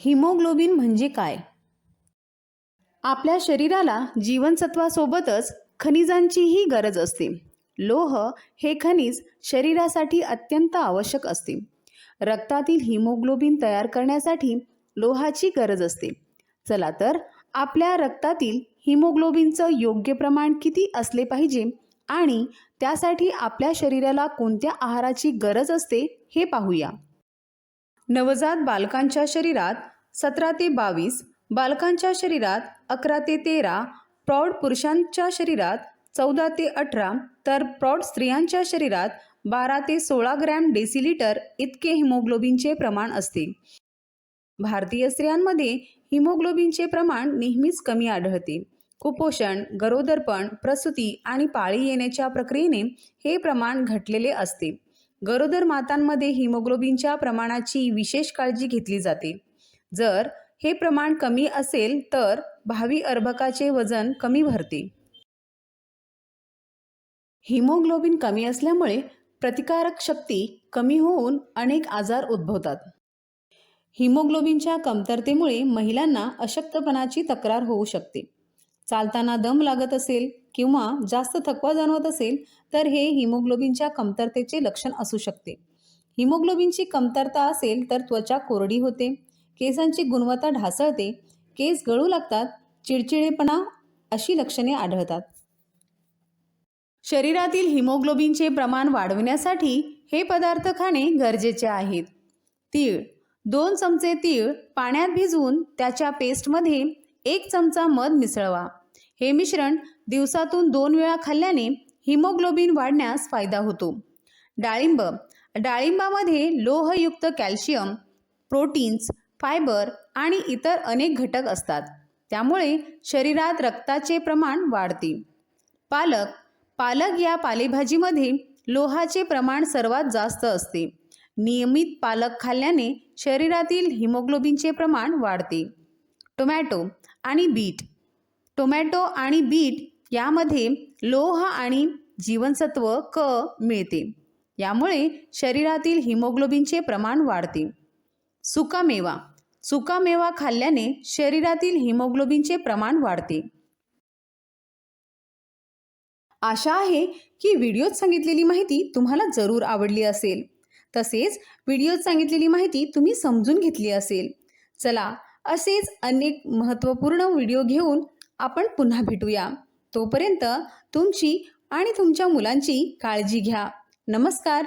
Haemoglobin म्हणजे काय? आपल्या शरीराला जीवनसत्वासोबतच खनिजांचीही गरज असते. लोह हे खनिज शरीरासाठी अत्यंत आवश्यक असते. रक्तातील हिमोग्लोबिन तयार करण्यासाठी लोहाची गरज असते. चला तर आपल्या रक्तातील हिमोग्लोबिनचं योग्य प्रमाण किती असले पाहिजे आणि त्यासाठी आपल्या शरीराला कोणत्या आहाराची गरज असते हे पाहूया. नवजात बालकांच्या शरीरात सतरा ते बावीस बालकांच्या शरीरात अकरा ते तेरा प्रौढ पुरुषांच्या शरीरात चौदा ते अठरा तर प्रौढ स्त्रियांच्या शरीरात बारा ते सोळा ग्रॅम डेसिलिटर इतके हिमोग्लोबिनचे प्रमाण असते. भारतीय स्त्रियांमध्ये हिमोग्लोबिनचे प्रमाण नेहमीच कमी आढळते. कुपोषण गरोदरपण प्रसूती आणि पाळी येण्याच्या प्रक्रियेने हे प्रमाण घटलेले असते. गरोदर मातांमध्ये हिमोग्लोबिनच्या प्रमाणाची विशेष काळजी घेतली जाते. जर हे प्रमाण कमी असेल तर भावी अर्भकाचे वजन कमी भरते. हिमोग्लोबिन कमी असल्यामुळे प्रतिकारक शक्ती कमी होऊन अनेक आजार उद्भवतात. हिमोग्लोबिनच्या कमतरतेमुळे महिलांना अशक्तपणाची तक्रार होऊ शकते. चालताना दम लागत असेल किंवा जास्त थकवा जाणवत असेल तर हे हिमोग्लोबिनच्या कमतरतेचे लक्षण असू शकते. हिमोग्लोबिनची कमतरता असेल तर त्वचा कोरडी होते केसांची गुणवत्ता ढासळते केस गळू लागतात चिडचिडेपणा अशी लक्षणे आढळतात. शरीरातील हिमोग्लोबिनचे प्रमाण वाढविण्यासाठी हे पदार्थ खाणे गरजेचे आहेत. तीळ दोन चमचे तीळ पाण्यात भिजवून त्याच्या पेस्टमध्ये एक चमचा मध मिसळवा. हे मिश्रण दिवसातून दोन वेळा खाल्ल्याने हिमोग्लोबिन वाढण्यास फायदा होतो. डाळिंब. डाळिंबामध्ये लोहयुक्त कॅल्शियम प्रोटीन्स फायबर आणि इतर अनेक घटक असतात. त्यामुळे शरीरात रक्ताचे प्रमाण वाढते. पालक. पालक या पालेभाजीमध्ये लोहाचे प्रमाण सर्वात जास्त असते. नियमित पालक खाल्ल्याने शरीरातील हिमोग्लोबिनचे प्रमाण वाढते. टोमॅटो आणि बीट. टोमॅटो आणि बीट यामध्ये लोह आणि जीवनसत्व क मिळते. यामुळे शरीरातील हिमोग्लोबिनचे प्रमाण वाढते. सुकामेवा. सुकामेवा खाल्ल्याने शरीरातील हिमोग्लोबिनचे प्रमाण वाढते. आशा आहे की व्हिडिओत सांगितलेली माहिती तुम्हाला जरूर आवडली असेल. तसेच व्हिडिओत सांगितलेली माहिती तुम्ही समजून घेतली असेल. चला असेच अनेक महत्त्वपूर्ण व्हिडिओ घेऊन आपण पुन्हा भेटूया. तोपर्यंत तुमची आणि तुमच्या मुलांची काळजी घ्या. नमस्कार.